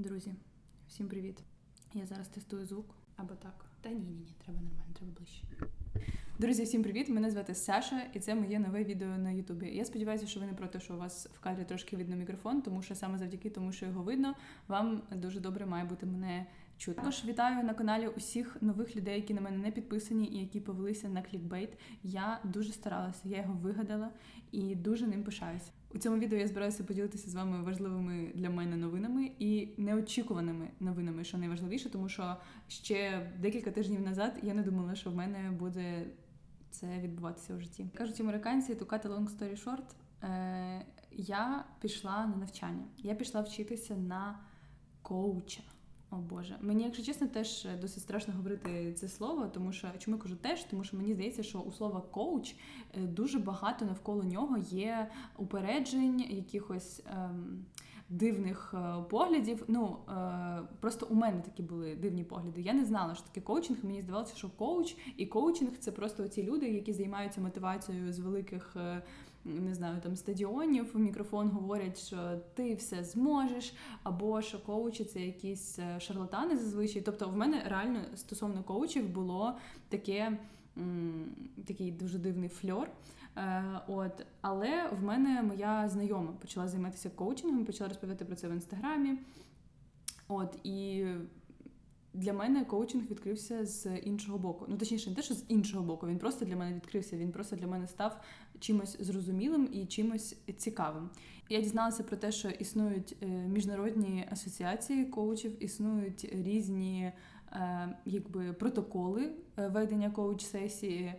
Друзі, всім привіт! Я зараз тестую звук або так. Та ні, ні, ні, треба нормально, треба ближче. Друзі, всім привіт! Мене звати Саша, і це моє нове відео на Ютубі. Я сподіваюся, що ви не проти, що у вас в кадрі трошки видно мікрофон, тому що саме завдяки тому, що його видно, вам дуже добре має бути мене чутно. Також вітаю на каналі усіх нових людей, які на мене не підписані і які повелися на клікбейт. Я дуже старалася, я його вигадала і дуже ним пишаюся. У цьому відео я збираюся поділитися з вами важливими для мене новинами і неочікуваними новинами, що найважливіше, тому що ще декілька тижнів назад я не думала, що в мене буде це відбуватися у житті. Кажуть американці, to cut a long story short, е, я пішла на навчання. Я пішла вчитися на коуча. О Боже, мені, якщо чесно, теж досить страшно говорити це слово, тому що чому я кажу теж, тому що мені здається, що у слова коуч е, дуже багато навколо нього є упереджень, якихось ем, дивних е, поглядів. Ну е, просто у мене такі були дивні погляди. Я не знала, що таке коучинг. Мені здавалося, що коуч і коучинг це просто ці люди, які займаються мотивацією з великих. Е, не знаю, там стадіонів в мікрофон говорять, що ти все зможеш, або що коучі це якісь е, шарлатани зазвичай. Тобто, в мене реально стосовно коучів було таке такий дуже дивний фльор. Е, от, але в мене моя знайома почала займатися коучингом, почала розповідати про це в інстаграмі. От і для мене коучинг відкрився з іншого боку. Ну, точніше, не те, що з іншого боку, він просто для мене відкрився. Він просто для мене став чимось зрозумілим і чимось цікавим. Я дізналася про те, що існують е, міжнародні асоціації коучів, існують різні е, якби, протоколи е, ведення коуч-сесії.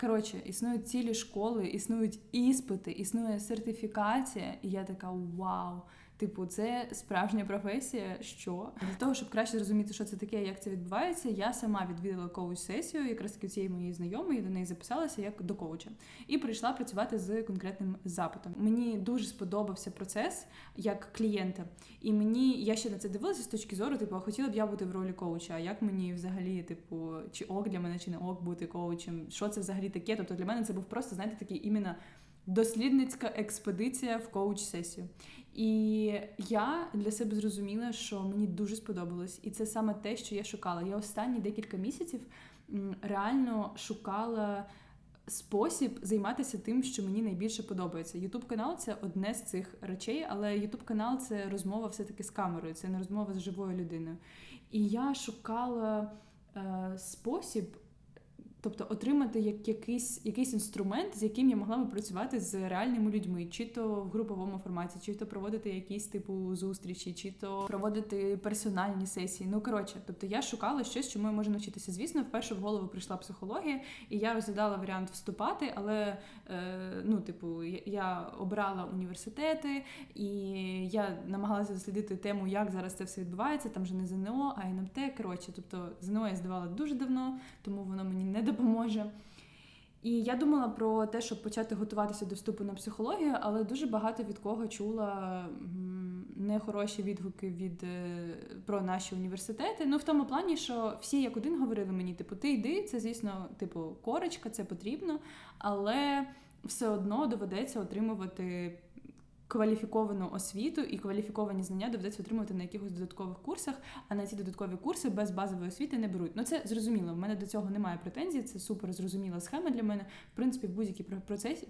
Коротше, існують цілі школи, існують іспити, існує сертифікація, і я така вау. Типу, це справжня професія. Що для того, щоб краще зрозуміти, що це таке, як це відбувається, я сама відвідала коуч сесію, якраз таки цієї моєї знайомої до неї записалася як до коуча, і прийшла працювати з конкретним запитом. Мені дуже сподобався процес як клієнта, і мені я ще на це дивилася з точки зору, типу, а хотіла б я бути в ролі коуча. А як мені взагалі, типу, чи ок для мене, чи не ок бути коучем? Що це взагалі таке? Тобто для мене це був просто знаєте такий іменно дослідницька експедиція в коуч-сесію. І я для себе зрозуміла, що мені дуже сподобалось, і це саме те, що я шукала. Я останні декілька місяців реально шукала. Спосіб займатися тим, що мені найбільше подобається. Ютуб канал це одне з цих речей, але Ютуб канал це розмова все-таки з камерою, це не розмова з живою людиною. І я шукала е, спосіб Тобто отримати як якийсь якийсь інструмент, з яким я могла би працювати з реальними людьми, чи то в груповому форматі, чи то проводити якісь типу зустрічі, чи то проводити персональні сесії. Ну коротше, тобто я шукала щось, чому я можу навчитися. Звісно, вперше в голову прийшла психологія, і я розглядала варіант вступати, але е, ну, типу, я обрала університети, і я намагалася дослідити тему, як зараз це все відбувається. Там же не ЗНО, а НМТ. Коротше, тобто ЗНО я здавала дуже давно, тому воно мені не допоможе. І я думала про те, щоб почати готуватися до вступу на психологію, але дуже багато від кого чула нехороші відгуки від е, про наші університети. Ну в тому плані, що всі як один говорили мені, типу, ти йди, це звісно, типу, корочка, це потрібно, але все одно доведеться отримувати кваліфіковану освіту і кваліфіковані знання доведеться отримувати на якихось додаткових курсах, а на ці додаткові курси без базової освіти не беруть. Ну це зрозуміло. В мене до цього немає претензій. Це супер зрозуміла схема для мене. В принципі, в будь-якій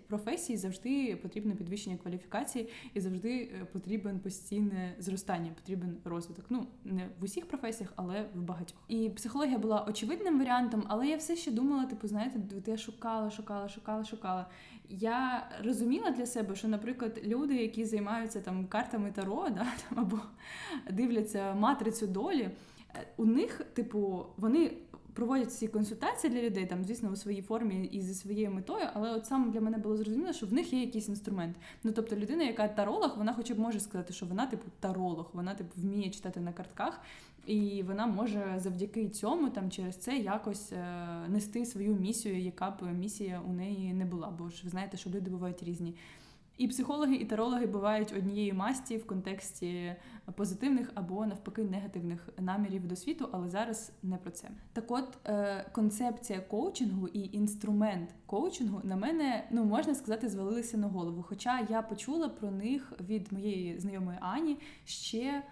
професії завжди потрібно підвищення кваліфікації і завжди е, потрібен постійне зростання, потрібен розвиток. Ну не в усіх професіях, але в багатьох. І психологія була очевидним варіантом, але я все ще думала, типу, знаєте, я шукала, шукала, шукала, шукала. Я розуміла для себе, що, наприклад, люди, які займаються там картами таро, да, там, або дивляться матрицю долі, е, у них, типу, вони проводять ці консультації для людей, там, звісно, у своїй формі і зі своєю метою, але от саме для мене було зрозуміло, що в них є якийсь інструмент. Ну тобто людина, яка таролог, вона хоча б може сказати, що вона, типу, таролог, вона типу вміє читати на картках, і вона може завдяки цьому там через це якось е, нести свою місію, яка б місія у неї не була. Бо ж ви знаєте, що люди бувають різні. І психологи, і тарологи бувають однієї масті в контексті позитивних або навпаки негативних намірів до світу, але зараз не про це. Так, от е, концепція коучингу і інструмент коучингу на мене ну можна сказати звалилися на голову. Хоча я почула про них від моєї знайомої Ані ще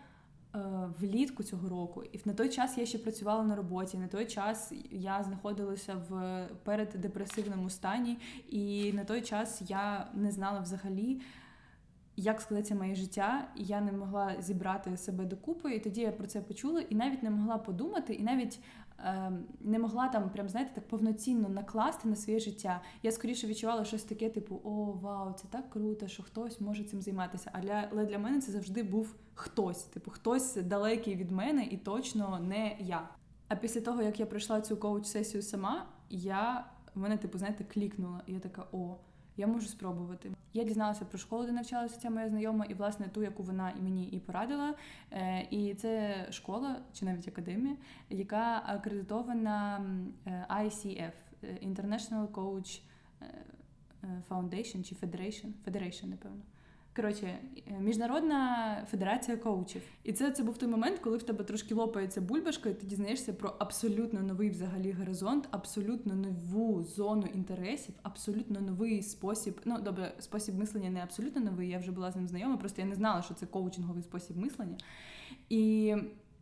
влітку цього року, і на той час я ще працювала на роботі. На той час я знаходилася в переддепресивному стані, і на той час я не знала взагалі. Як складеться моє життя, і я не могла зібрати себе докупи, і тоді я про це почула, і навіть не могла подумати, і навіть е, не могла там, прям знаєте, так повноцінно накласти на своє життя. Я скоріше відчувала щось таке, типу, о, вау, це так круто, що хтось може цим займатися. А для, але для мене це завжди був хтось, типу, хтось далекий від мене і точно не я. А після того, як я пройшла цю коуч-сесію сама, я в мене, типу, знаєте, клікнула, і я така, о. Я можу спробувати. Я дізналася про школу, де навчалася ця моя знайома, і власне ту, яку вона і мені і порадила. Е, І це школа чи навіть академія, яка акредитована е, ICF е, International Coach Foundation чи Federation, Federation, напевно. Коротше, міжнародна федерація коучів, і це це був той момент, коли в тебе трошки лопається бульбашка, і ти дізнаєшся про абсолютно новий взагалі горизонт, абсолютно нову зону інтересів, абсолютно новий спосіб. Ну добре, спосіб мислення не абсолютно новий. Я вже була з ним знайома, просто я не знала, що це коучинговий спосіб мислення. І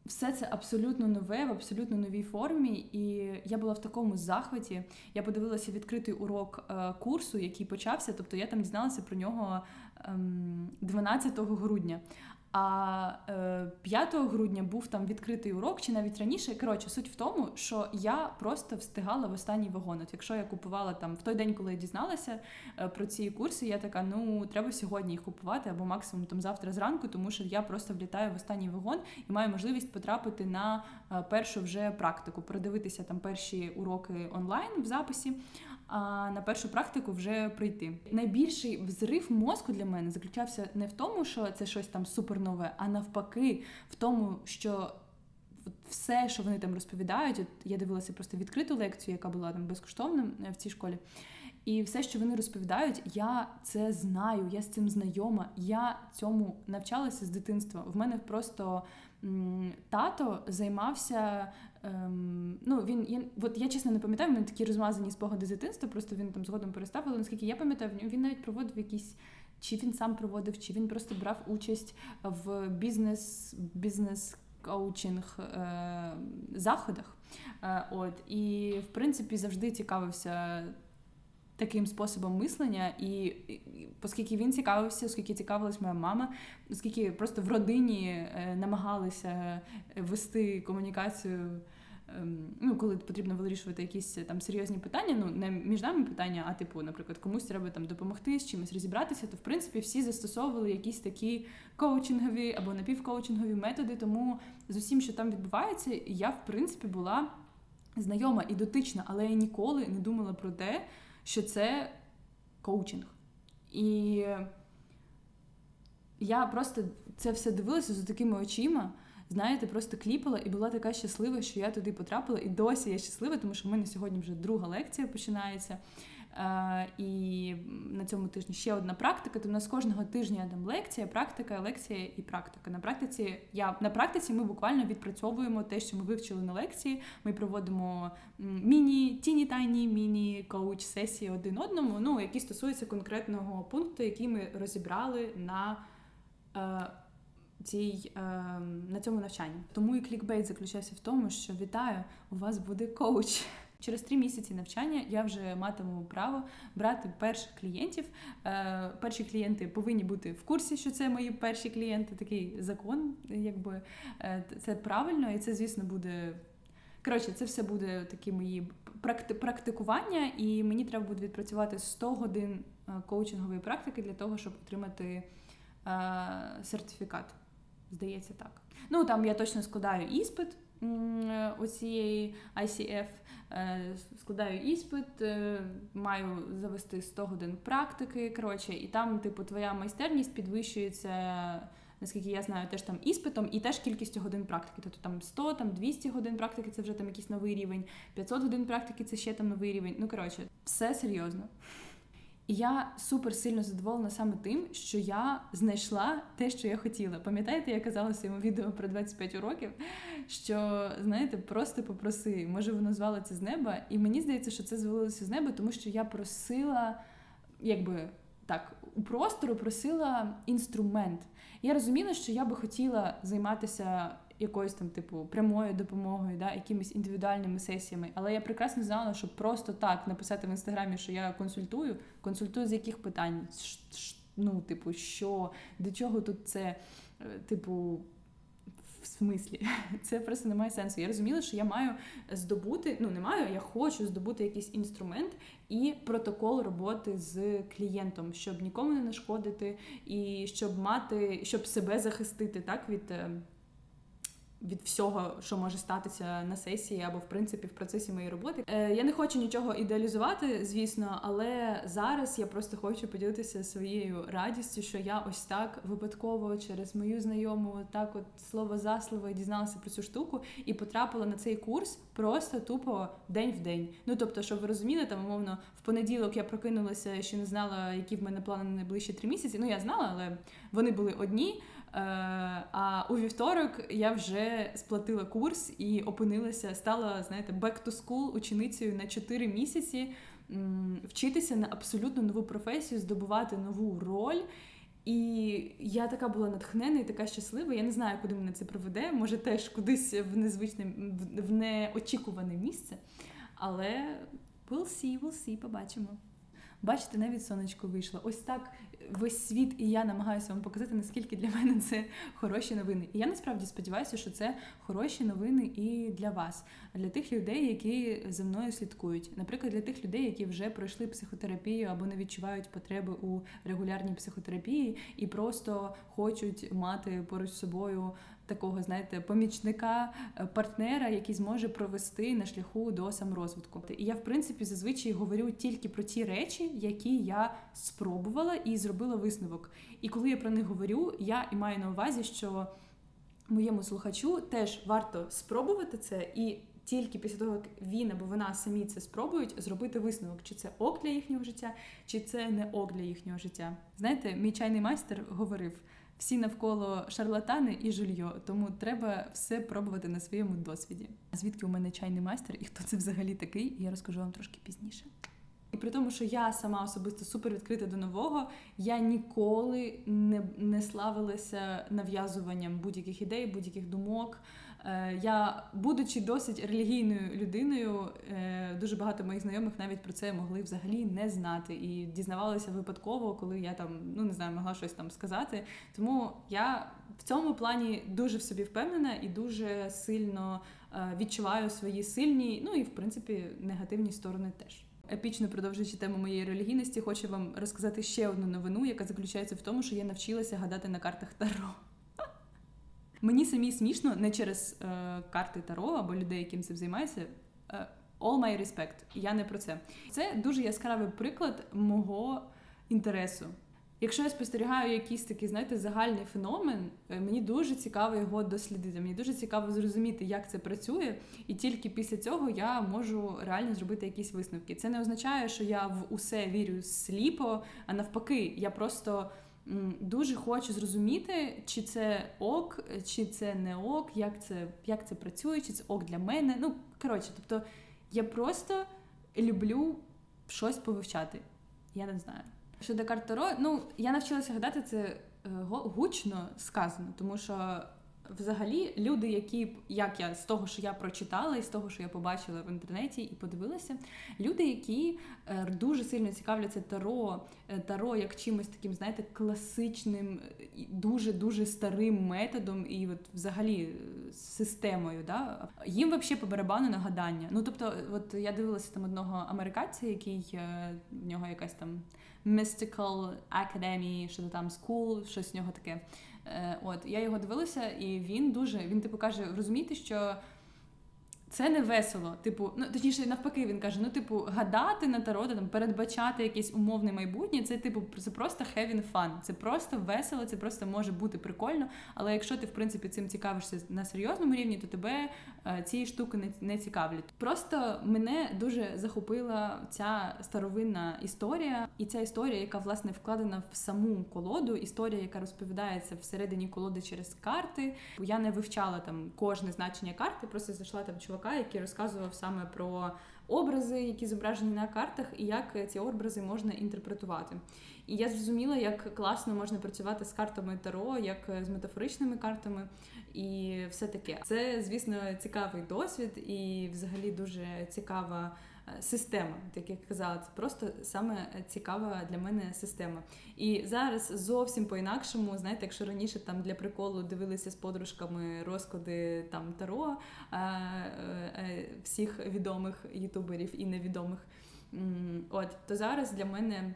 все це абсолютно нове, в абсолютно новій формі, і я була в такому захваті. Я подивилася відкритий урок е, курсу, який почався. Тобто я там дізналася про нього 12 ем, грудня. А 5 е, грудня був там відкритий урок, чи навіть раніше. Коротше, суть в тому, що я просто встигала в останній вагон. От Якщо я купувала там в той день, коли я дізналася е, про ці курси, я така, ну треба сьогодні їх купувати або максимум там завтра зранку, тому що я просто влітаю в останній вагон і маю можливість потрапити на е, першу вже практику, продивитися там перші уроки онлайн в записі на першу практику вже прийти. Найбільший взрив мозку для мене заключався не в тому, що це щось там супернове, а навпаки, в тому, що все, що вони там розповідають, от я дивилася просто відкриту лекцію, яка була там безкоштовна е, в цій школі. І все, що вони розповідають, я це знаю, я з цим знайома. Я цьому навчалася з дитинства. В мене просто м, тато займався Ем, ну, він, я, от я чесно не пам'ятаю, в мене такі розмазані спогади з дитинства, просто він там згодом перестав, але наскільки я пам'ятаю, він навіть проводив якісь. Чи він сам проводив, чи він просто брав участь в бізнес бізнес коучинг е, заходах. Е, от І, в принципі, завжди цікавився таким способом мислення, і, і оскільки він цікавився, оскільки цікавилась моя мама, оскільки просто в родині е, намагалися вести комунікацію. Ем, ну, коли потрібно вирішувати якісь там серйозні питання, ну не між нами питання, а типу, наприклад, комусь треба там допомогти з чимось розібратися, то в принципі всі застосовували якісь такі коучингові або напівкоучингові методи. Тому з усім, що там відбувається, я в принципі була знайома і дотична, але я ніколи не думала про те, що це коучинг. І я просто це все дивилася з такими очима. Знаєте, просто кліпала і була така щаслива, що я туди потрапила, і досі я щаслива, тому що в мене сьогодні вже друга лекція починається. Е, і на цьому тижні ще одна практика. То в нас кожного тижня там лекція, практика, лекція і практика. На практиці я на практиці ми буквально відпрацьовуємо те, що ми вивчили на лекції. Ми проводимо міні, тіні тайні міні коуч сесії один одному. Ну які стосуються конкретного пункту, який ми розібрали на. Е, цій, е, на цьому навчанні тому і клікбейт заключався в тому, що вітаю, у вас буде коуч. Через три місяці навчання я вже матиму право брати перших клієнтів. Е, перші клієнти повинні бути в курсі, що це мої перші клієнти. Такий закон, якби е, це правильно, і це, звісно, буде. Коротше, це все буде такі мої практикування, і мені треба буде відпрацювати 100 годин е, коучингової практики для того, щоб отримати сертифікат. Здається, так. Ну там я точно складаю іспит оцієї ICF, е, складаю іспит, е, маю завести 100 годин практики. коротше, І там, типу, твоя майстерність підвищується. Наскільки я знаю, теж там іспитом і теж кількістю годин практики. Тобто там 100, там 200 годин практики це вже там якийсь новий рівень, 500 годин практики це ще там новий рівень. Ну коротше, все серйозно. І я супер сильно задоволена саме тим, що я знайшла те, що я хотіла. Пам'ятаєте, я казала в своєму відео про 25 років, що знаєте, просто попроси. Може, воно звало це з неба, і мені здається, що це звалилося з неба, тому що я просила, якби так, у простору просила інструмент. Я розуміла, що я би хотіла займатися якоюсь там, типу, прямою допомогою, да, якимись індивідуальними сесіями. Але я прекрасно знала, що просто так написати в інстаграмі, що я консультую, консультую з яких питань? Ну, типу, що, до чого тут це, е, типу. В смислі, це просто не має сенсу. Я розуміла, що я маю здобути, ну не маю, я хочу здобути якийсь інструмент і протокол роботи з клієнтом, щоб нікому не нашкодити, і щоб мати, щоб себе захистити так від. Від всього, що може статися на сесії або в принципі в процесі моєї роботи. Е, я не хочу нічого ідеалізувати, звісно, але зараз я просто хочу поділитися своєю радістю, що я ось так випадково через мою знайому, так от слово за слово дізналася про цю штуку і потрапила на цей курс просто тупо день в день. Ну тобто, щоб ви розуміли, там умовно в понеділок я прокинулася, ще не знала, які в мене плани на найближчі три місяці. Ну я знала, але вони були одні. Е, А у вівторок я вже сплатила курс і опинилася, стала, знаєте, back to school ученицею на 4 місяці, вчитися на абсолютно нову професію, здобувати нову роль. І я така була натхнена і така щаслива. Я не знаю, куди мене це приведе. Може, теж кудись в незвичне, в- неочікуване місце. Але we'll see, we'll see, побачимо. Бачите, навіть сонечко вийшло. Ось так весь світ і я намагаюся вам показати, наскільки для мене це хороші новини. І я насправді сподіваюся, що це хороші новини і для вас, для тих людей, які за мною слідкують. Наприклад, для тих людей, які вже пройшли психотерапію або не відчувають потреби у регулярній психотерапії і просто хочуть мати поруч з собою такого, знаєте, помічника, е, партнера, який зможе провести на шляху до саморозвитку. І я, в принципі, зазвичай говорю тільки про ті речі, які я спробувала і зробила висновок. І коли я про них говорю, я і маю на увазі, що моєму слухачу теж варто спробувати це і. Тільки після того, як він або вона самі це спробують, зробити висновок, чи це ок для їхнього життя, чи це не ок для їхнього життя. Знаєте, мій чайний майстер говорив: всі навколо шарлатани і жильо, тому треба все пробувати на своєму досвіді. Звідки у мене чайний майстер і хто це взагалі такий, я розкажу вам трошки пізніше. І при тому, що я сама особисто супер відкрита до нового, я ніколи не, не славилася нав'язуванням будь-яких ідей, будь-яких думок. Е, Я, будучи досить релігійною людиною, е, дуже багато моїх знайомих навіть про це могли взагалі не знати і дізнавалися випадково, коли я там ну не знаю, могла щось там сказати. Тому я в цьому плані дуже в собі впевнена і дуже сильно е, відчуваю свої сильні, ну і в принципі негативні сторони теж. Епічно продовжуючи тему моєї релігійності, хочу вам розказати ще одну новину, яка заключається в тому, що я навчилася гадати на картах Таро. Мені самі смішно не через е, карти Таро або людей, яким цим займаються. Е, all my respect. Я не про це. Це дуже яскравий приклад мого інтересу. Якщо я спостерігаю якийсь такий, знаєте, загальний феномен, е, мені дуже цікаво його дослідити. Мені дуже цікаво зрозуміти, як це працює, і тільки після цього я можу реально зробити якісь висновки. Це не означає, що я в усе вірю сліпо, а навпаки, я просто дуже хочу зрозуміти, чи це ок, чи це не ок, як це, як це працює, чи це ок для мене. Ну, коротше, тобто я просто люблю щось повивчати. Я не знаю. Щодо карт Таро, ну я навчилася гадати це е, гучно сказано, тому що взагалі люди, які як я з того, що я прочитала, і з того, що я побачила в інтернеті і подивилася, люди, які е, дуже сильно цікавляться таро, е, таро як чимось таким, знаєте, класичним, дуже дуже старим методом і от взагалі е, системою. Да? Їм взагалі по барабану на гадання. Ну тобто, от я дивилася там одного американця, який е, в нього якась там Mystical Academy, що то там School, щось з нього таке. Е, От я його дивилася, і він дуже він типу каже: розумієте, що це не весело. Типу, ну точніше, навпаки, він каже: ну, типу, гадати на таро, там передбачати якесь умовне майбутнє, це типу це просто having fun. Це просто весело, це просто може бути прикольно. Але якщо ти в принципі цим цікавишся на серйозному рівні, то тебе е, ці штуки не, не цікавлять. Просто мене дуже захопила ця старовинна історія, і ця історія, яка власне вкладена в саму колоду, історія, яка розповідається всередині колоди через карти. Я не вивчала там кожне значення карти, просто зайшла там чувака, який розказував саме про образи, які зображені на картах, і як ці образи можна інтерпретувати. І я зрозуміла, як класно можна працювати з картами Таро, як з метафоричними картами, і все таке. Це, звісно, цікавий досвід і взагалі дуже цікава. Е, Система, так як я казала, це просто саме цікава для мене система. І зараз зовсім по-інакшому, знаєте, якщо раніше там для приколу дивилися з подружками розклади там Таро е, е, всіх відомих ютуберів і невідомих. От то зараз для мене.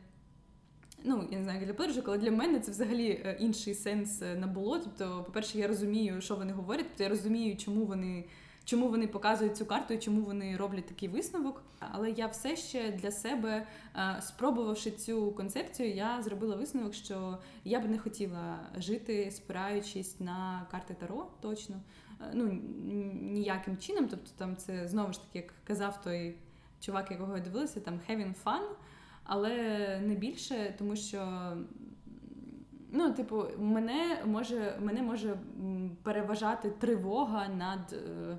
Ну, я не знаю, для подружок, але для мене це взагалі е, інший сенс е, набуло. Тобто, по-перше, я розумію, що вони говорять, тобто я розумію, чому вони, чому вони показують цю карту і чому вони роблять такий висновок. Але я все ще для себе, е, спробувавши цю концепцію, я зробила висновок, що я б не хотіла жити, спираючись на карти Таро, точно. Е, Ну, ніяким чином. Тобто, там це знову ж таки, як казав той чувак, якого я дивилася, там having fun, але не більше, тому що. Ну, типу, мене може, мене може переважати тривога над, е,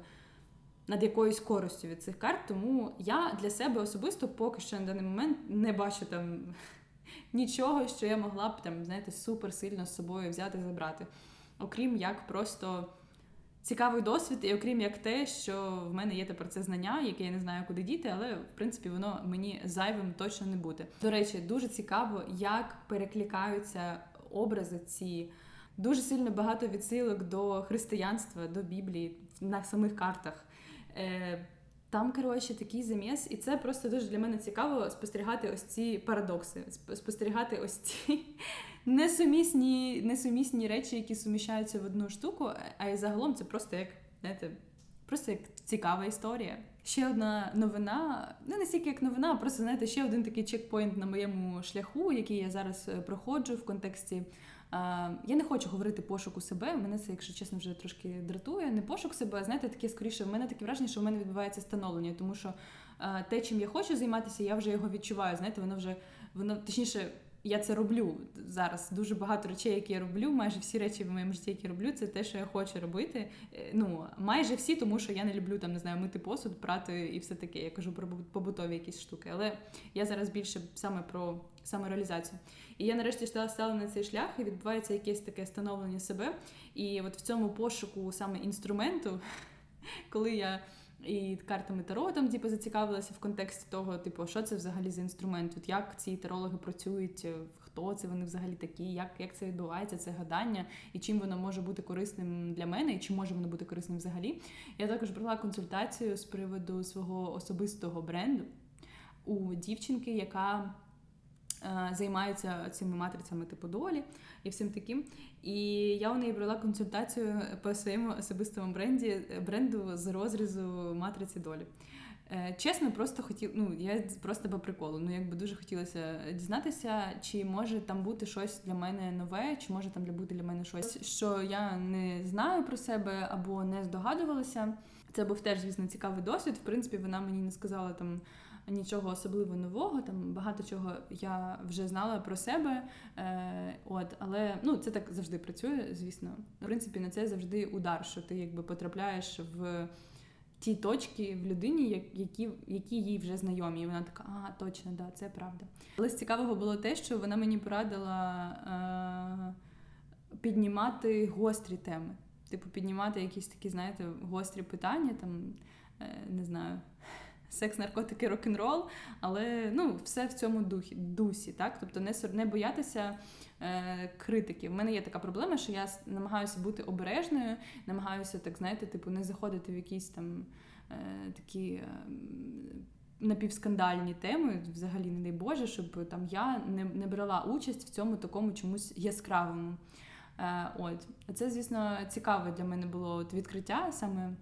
над якоюсь користю від цих карт. Тому я для себе особисто поки що на даний момент не бачу там нічого, що я могла б там, знаєте, супер сильно з собою взяти забрати. Окрім як просто цікавий досвід, і окрім як те, що в мене є тепер це знання, яке я не знаю, куди діти, але в принципі воно мені зайвим точно не буде. До речі, дуже цікаво, як перекликаються образи ці. Дуже сильно багато відсилок до християнства, до Біблії на самих картах. Е, там, коротше, такий заміс, і це просто дуже для мене цікаво спостерігати ось ці парадокси, спостерігати ось ці несумісні, несумісні речі, які суміщаються в одну штуку. А й загалом це просто як, знаєте, просто як цікава історія. Ще одна новина, не настільки як новина, а просто знаєте, ще один такий чекпоінт на моєму шляху, який я зараз е, проходжу в контексті. Я не хочу говорити пошуку себе. Мене це, якщо чесно, вже трошки дратує. Не пошук себе, а знаєте, таке скоріше. В мене таке враження, що в мене відбувається становлення, тому що те, чим я хочу займатися, я вже його відчуваю. Знаєте, воно вже воно точніше. Я це роблю зараз. Дуже багато речей, які я роблю. Майже всі речі в моєму житті, які я роблю, це те, що я хочу робити. Е, Ну майже всі, тому що я не люблю там, не знаю, мити посуд, прати і все таке. Я кажу про побутові якісь штуки. Але я зараз більше саме про самореалізацію. І я нарешті стала стала на цей шлях, і відбувається якесь таке становлення себе. І от в цьому пошуку саме інструменту, коли я і картами Таро там типу, зацікавилася в контексті того, типу, що це взагалі за інструмент, от як ці тарологи працюють, е, хто це вони взагалі такі, як, як це відбувається, це гадання, і чим воно може бути корисним для мене, і чи може воно бути корисним взагалі. Я також брала консультацію з приводу свого особистого бренду у дівчинки, яка е, займається цими матрицями типу долі і всім таким. І я у неї брала консультацію по своєму особистому бренді, бренду з розрізу матриці долі. Е, Чесно, просто хотів, ну я просто по приколу. Ну якби дуже хотілося дізнатися, чи може там бути щось для мене нове, чи може там бути для мене щось, що я не знаю про себе або не здогадувалася. Це був теж, звісно, цікавий досвід. В принципі, вона мені не сказала там нічого особливо нового. Там багато чого я вже знала про себе. Е, от, але ну це так завжди працює, звісно. В принципі, на це завжди удар, що ти якби потрапляєш в ті точки в людині, які, які їй вже знайомі. І вона така, ага, точно, да, це правда. Але з цікавого було те, що вона мені порадила е, піднімати гострі теми. Типу, піднімати якісь такі, знаєте, гострі питання, там, е, не знаю, секс, наркотики, рок-н-рол, але ну, все в цьому духі, дусі, так? Тобто не, не боятися е, критики. У мене є така проблема, що я намагаюся бути обережною, намагаюся, так знаєте, типу, не заходити в якісь там е, такі. е, Напівскандальні теми, взагалі, не дай Боже, щоб там я не, не брала участь в цьому такому чомусь яскравому. Е, от. Це, звісно, цікаве для мене було от відкриття саме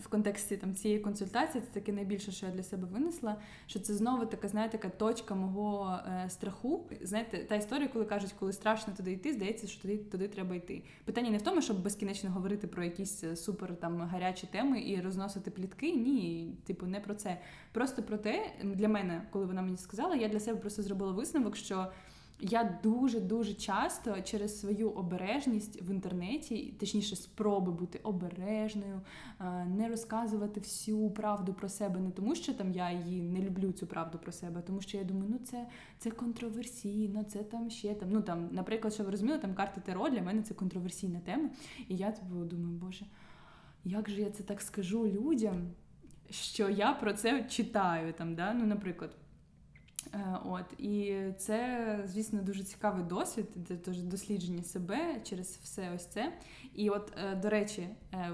в контексті там цієї консультації. Це таке найбільше, що я для себе винесла. Що це знову така, знаєте, така точка мого е, страху. Знаєте, та історія, коли кажуть, коли страшно туди йти, здається, що туди, туди треба йти. Питання не в тому, щоб безкінечно говорити про якісь е, супер там гарячі теми і розносити плітки. Ні, типу, не про це. Просто про те, для мене, коли вона мені сказала, я для себе просто зробила висновок, що. Я дуже дуже часто через свою обережність в інтернеті, точніше, спроби бути обережною, е, не розказувати всю правду про себе, не тому, що там я її не люблю цю правду про себе, а тому що я думаю, ну це це контроверсійно, це там ще там. Ну там, наприклад, що ви розуміли, там карти Таро для мене це контроверсійна тема. І я типу, думаю, боже, як же я це так скажу людям, що я про це читаю там, да? ну, наприклад. Е, от і це, звісно, дуже цікавий досвід, теж дослідження себе через все ось це. І от, е, до речі, е,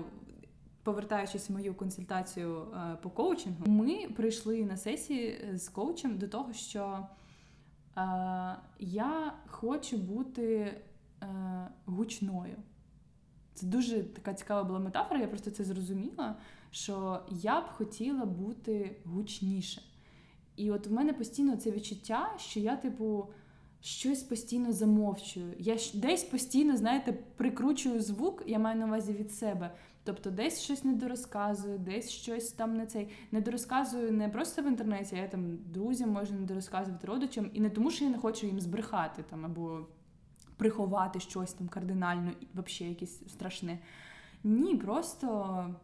повертаючись в мою консультацію по коучингу, ми прийшли на сесії з коучем до того, що я хочу бути гучною. Це дуже така цікава була метафора, я просто це зрозуміла, що я б хотіла бути гучніше. І от в мене постійно це відчуття, що я, типу, щось постійно замовчую. Я десь постійно, знаєте, прикручую звук, я маю на увазі від себе. Тобто десь щось недорозказую, десь щось там не цей недорозказую не просто в інтернеті, а я там друзям можу недорозказувати родичам, і не тому, що я не хочу їм збрехати там або приховати щось там кардинально, взагалі якесь страшне. Ні, просто.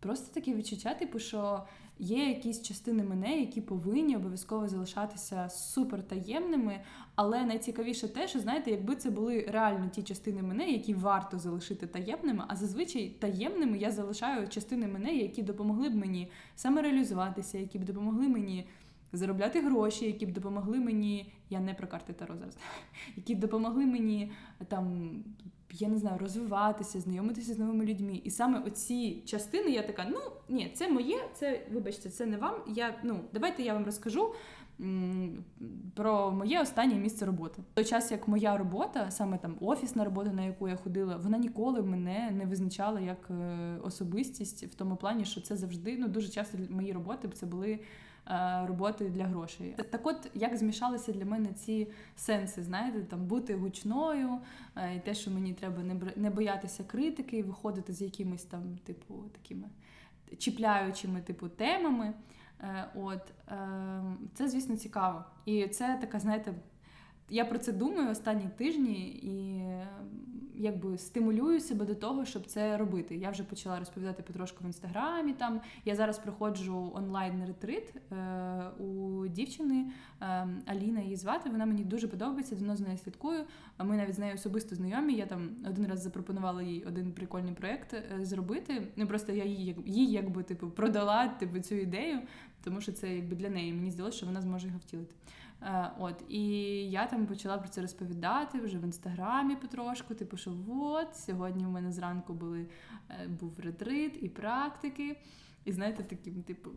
Просто таке відчуття, типу, що є якісь частини мене, які повинні обов'язково залишатися супер таємними. Але найцікавіше те, що знаєте, якби це були реально ті частини мене, які варто залишити таємними, а зазвичай таємними я залишаю частини мене, які допомогли б мені самореалізуватися, які б допомогли мені. Заробляти гроші, які б допомогли мені, я не про карти Таро зараз, які б допомогли мені там я не знаю, розвиватися, знайомитися з новими людьми. І саме оці частини я така: ну ні, це моє, це, вибачте, це не вам. Я ну давайте я вам розкажу. Про моє останнє місце роботи. Той час, як моя робота, саме там офісна робота, на яку я ходила, вона ніколи мене не визначала як е, особистість в тому плані, що це завжди ну дуже часто мої роботи це були роботи для грошей. Так, от як змішалися для мене ці сенси, знаєте, там бути гучною, е, і те, що мені треба не боятися критики, виходити з якимись там, типу, такими чіпляючими типу темами. Е, от це, звісно, цікаво. І це така, знаєте, я про це думаю останні тижні і якби стимулюю себе до того, щоб це робити. Я вже почала розповідати потрошку в інстаграмі. Там я зараз проходжу онлайн ретрит е, у дівчини е, Аліна її звати. Вона мені дуже подобається. Давно з нею слідкую. Ми навіть з нею особисто знайомі. Я там один раз запропонувала їй один прикольний проект е, зробити. Ну просто я їй їй якби типу продала типу цю ідею, тому що це якби для неї. Мені здалося, що вона зможе його втілити. Е, от, І я там почала про це розповідати вже в інстаграмі потрошку. Типу, що от сьогодні в мене зранку були, е, був ретрит і практики. І знаєте, таким, типу,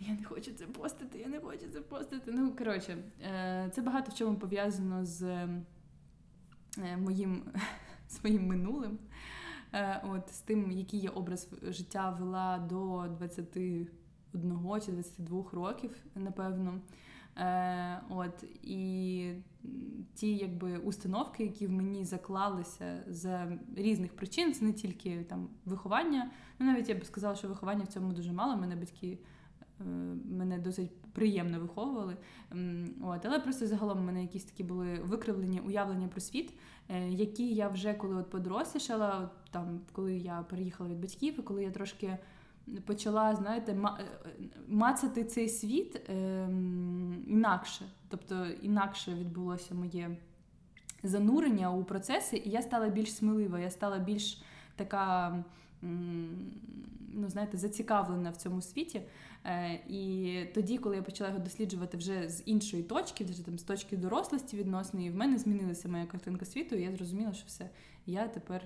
я не хочу це постити, я не хочу це постити. Ну, коротше, е, це багато в чому пов'язано з моїм, своїм минулим. От, З тим, який я образ життя вела до 21 чи 22 років, напевно. Е, От і ті якби установки, які в мені заклалися з різних причин, це не тільки там виховання. Ну навіть я б сказала, що виховання в цьому дуже мало. Мене батьки е, мене досить приємно виховували. От, але просто загалом у мене якісь такі були викривлені уявлення про світ, е, які я вже коли от подорослішала, там коли я переїхала від батьків, і коли я трошки почала, знаєте, е, мацати цей світ е, інакше. Тобто інакше відбулося моє занурення у процеси, і я стала більш смілива, я стала більш така. Ну, знаєте, зацікавлена в цьому світі. Е, І тоді, коли я почала його досліджувати вже з іншої точки, вже там з точки дорослості відносної, в мене змінилася моя картинка світу, і я зрозуміла, що все, я тепер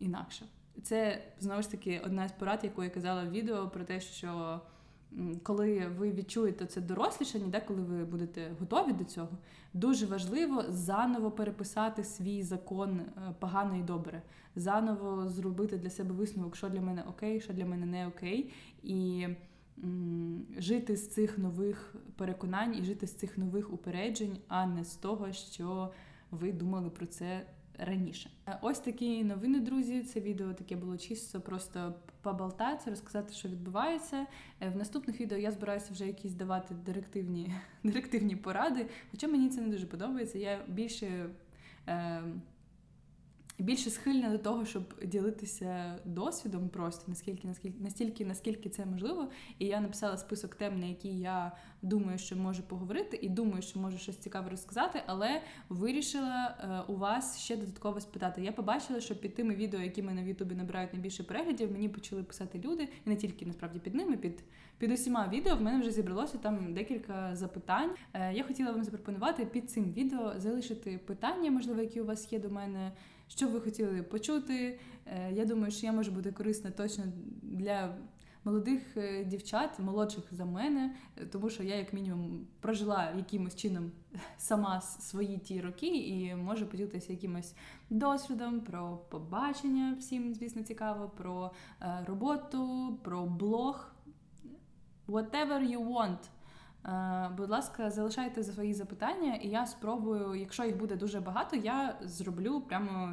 інакша. Це знову ж таки одна з порад, яку я казала в відео про те, що коли ви відчуєте це дорослішання, де коли ви будете готові до цього, дуже важливо заново переписати свій закон е, погано і добре, заново зробити для себе висновок, що для мене окей, що для мене не окей, і м, жити з цих нових переконань і жити з цих нових упереджень, а не з того, що ви думали про це раніше. Е, Ось такі новини, друзі. Це відео таке було чисто, просто поболтати, розказати, що відбувається. Е, В наступних відео я збираюся вже якісь давати директивні, директивні поради. Хоча мені це не дуже подобається. Я більше. Е, більше схильна до того, щоб ділитися досвідом просто наскільки, наскільки настільки, наскільки це можливо. І я написала список тем, на які я думаю, що можу поговорити, і думаю, що можу щось цікаве розказати, але вирішила е, у вас ще додатково спитати. Я побачила, що під тими відео, які мене в Ютубі набирають найбільше переглядів, мені почали писати люди, і не тільки насправді під ними, під, під усіма відео в мене вже зібралося там декілька запитань. Е, я хотіла вам запропонувати під цим відео залишити питання, можливо, які у вас є до мене. Що ви хотіли почути? Е, Я думаю, що я можу бути корисна точно для молодих е, дівчат, молодших за мене, е, тому що я, як мінімум, прожила якимось чином сама свої ті роки і можу поділитися якимось досвідом про побачення, всім, звісно, цікаво, про роботу, про блог. Whatever you want. Е, Будь ласка, залишайте свої запитання, і я спробую, якщо їх буде дуже багато, я зроблю прямо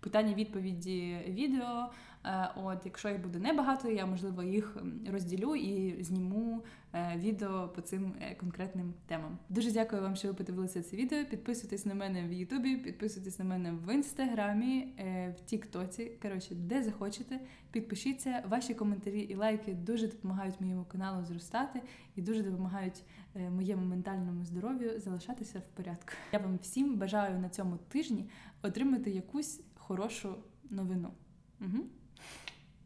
питання-відповіді відео. Е, От, якщо їх буде небагато, я можливо їх розділю і зніму е, відео по цим е, конкретним темам. Дуже дякую вам, що ви подивилися це відео. Підписуйтесь на мене в Ютубі, підписуйтесь на мене в інстаграмі, в Тіктоці. Коротше, де захочете. Підпишіться. Ваші коментарі і лайки дуже допомагають моєму каналу зростати і дуже допомагають моєму ментальному здоров'ю залишатися в порядку. Я вам всім бажаю на цьому тижні отримати якусь хорошу новину. Угу.